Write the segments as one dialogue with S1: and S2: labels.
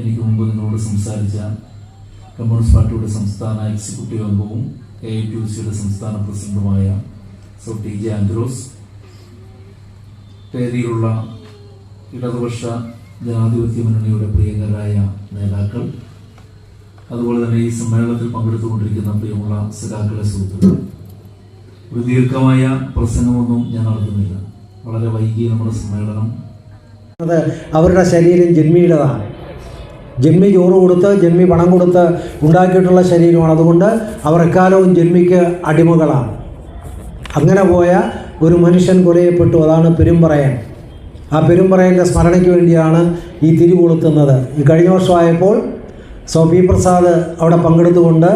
S1: എനിക്ക് മുമ്പ് നിങ്ങളോട് സംസാരിച്ച കമ്മ്യൂണിസ്റ്റ് പാർട്ടിയുടെ സംസ്ഥാന എക്സിക്യൂട്ടീവ് അംഗവും എ ഐ ടി സിയുടെ സംസ്ഥാന പ്രസിഡന്റുമായ സോ ടി ജെ ആൻഡ്രോസ്. വേദിയിലുള്ള ഇടതുപക്ഷ ജനാധിപത്യ മുന്നണിയുടെ പ്രിയങ്കരായ നേതാക്കൾ. അതുപോലെ തന്നെ ഈ സമ്മേളനത്തിൽ പങ്കെടുത്തുകൊണ്ടിരിക്കുന്ന പ്രിയമുള്ള സഖാക്കളെ സുഹൃത്തുക്കൾ. ഒരു ദീർഘമായ പ്രസംഗമൊന്നും ഞാൻ നടത്തുന്നില്ല. വളരെ വൈകി നമ്മുടെ സമ്മേളനം.
S2: അവരുടെ ശരീരം ജന്മിയുടേതാണ്. ജന്മി ചോറ് കൊടുത്ത് ജന്മി പണം കൊടുത്ത് ഉണ്ടാക്കിയിട്ടുള്ള ശരീരമാണ്. അതുകൊണ്ട് അവർ എക്കാലവും ജന്മിക്ക് അടിമകളാണ്. അങ്ങനെ പോയ ഒരു മനുഷ്യൻ കൊലയപ്പെട്ടു. അതാണ് പെരുമ്പറയൻ. ആ പെരുമ്പറയന്റെ സ്മരണയ്ക്ക് വേണ്ടിയാണ് ഈ തിരി കൊളുത്തുന്നത്. ഈ കഴിഞ്ഞ വർഷമായപ്പോൾ സോ പി പ്രസാദ് അവിടെ പങ്കെടുത്തുകൊണ്ട്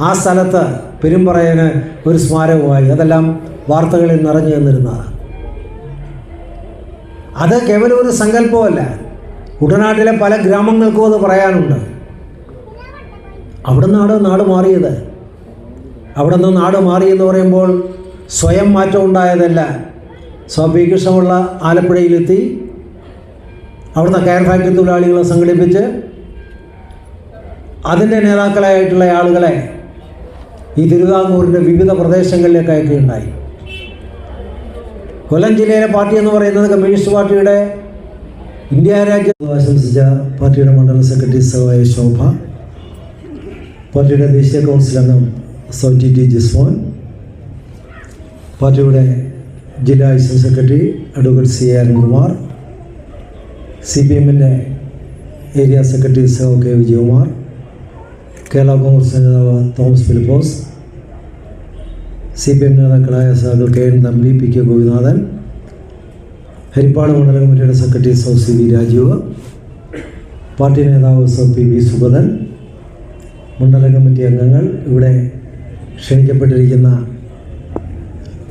S2: ആ സ്ഥലത്ത് പെരുമ്പറയന് ഒരു സ്മാരകമായി അതെല്ലാം വാർത്തകളിൽ നിറഞ്ഞു നിന്നിരുന്നതാണ്. അത് കേവലം ഒരു സങ്കല്പമല്ല. കുട്ടനാട്ടിലെ പല ഗ്രാമങ്ങൾക്കും അത് പറയാനുണ്ട്. അവിടെ നിന്നാണ് നാട് മാറിയത്. അവിടെ നിന്ന് നാട് മാറി എന്ന് പറയുമ്പോൾ സ്വയം മാറ്റം ഉണ്ടായതല്ല. സ്വാമി കൃഷ്ണമുള്ള ആലപ്പുഴയിലെത്തി. അവിടുത്തെ കയർ ഫാക്ടറി തൊഴിലാളികളെ സംഘടിപ്പിച്ച് അതിന്റെ നേതാക്കളായിട്ടുള്ള ആളുകളെ ഈ തിരുവിതാംകൂറിന്റെ വിവിധ പ്രദേശങ്ങളിലേക്ക് അയക്കുകയുണ്ടായി കൊല്ലം ജില്ലയിലെ പാർട്ടി എന്ന് പറയുന്നത് കമ്മ്യൂണിസ്റ്റ് പാർട്ടിയുടെ ഇന്ത്യ രാജ്യം ആശംസിച്ച പാർട്ടിയുടെ മണ്ഡലം സെക്രട്ടറി സഹായ ശോഭ പാർട്ടിയുടെ ദേശീയ കൗൺസിൽ അംഗം സൗജി ടി ജിസ്മോൻ പാർട്ടിയുടെ ജില്ലാ assistant secretary advocate C Arunkumar C P എമ്മിന്റെ ഏരിയ സെക്രട്ടറി സഹ കെ വിജയകുമാർ കേരള കോൺഗ്രസ് നേതാവ് Thomas Philipose C P M നേതാക്കളായ സഹകൾ K N Thampi P K Gopinathan Haripad മണ്ഡലം കമ്മിറ്റിയുടെ സെക്രട്ടറി സൗ സി വി രാജീവ് പാർട്ടി നേതാവ് സൗ പി വി സുഗതൻ മണ്ഡല കമ്മിറ്റി അംഗങ്ങൾ ഇവിടെ ക്ഷണിക്കപ്പെട്ടിരിക്കുന്ന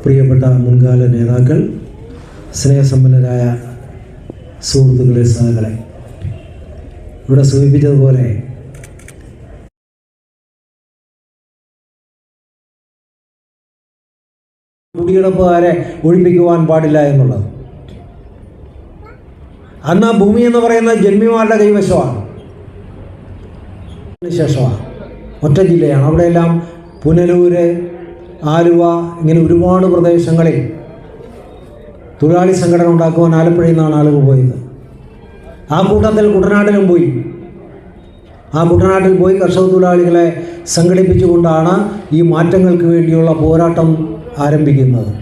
S2: പ്രിയപ്പെട്ട മുൻകാല നേതാക്കൾ സ്നേഹസമ്പന്നരായ സുഹൃത്തുക്കളെ സഹകളെ ഇവിടെ സൂചിപ്പിച്ചതുപോലെ കുടികിടപ്പുകാരെ ഒഴിപ്പിക്കുവാൻ പാടില്ല എന്നുള്ളത്. അന്ന് ആ ഭൂമി എന്ന് പറയുന്നത് ജന്മിമാരുടെ കൈവശമാണ്. ശേഷമാണ്. ഒറ്റ ജില്ലയാണ്. അവിടെയെല്ലാം പുനലൂര് ആലുവ ഇങ്ങനെ ഒരുപാട് പ്രദേശങ്ങളിൽ തൊഴിലാളി സംഘടന ഉണ്ടാക്കുവാൻ ആലപ്പുഴയിൽ നിന്നാണ് ആളുകൾ പോയത്. ആ കൂട്ടത്തിൽ കുട്ടനാട്ടിലും പോയി. ആ കുട്ടനാട്ടിൽ പോയി കർഷക തൊഴിലാളികളെ സംഘടിപ്പിച്ചുകൊണ്ടാണ് ഈ മാറ്റങ്ങൾക്ക് വേണ്ടിയുള്ള പോരാട്ടം ആരംഭിക്കുന്നത്.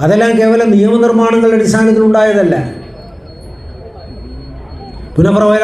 S2: അതെല്ലാം കേവലം നിയമനിർമ്മാണങ്ങളുടെ Una manera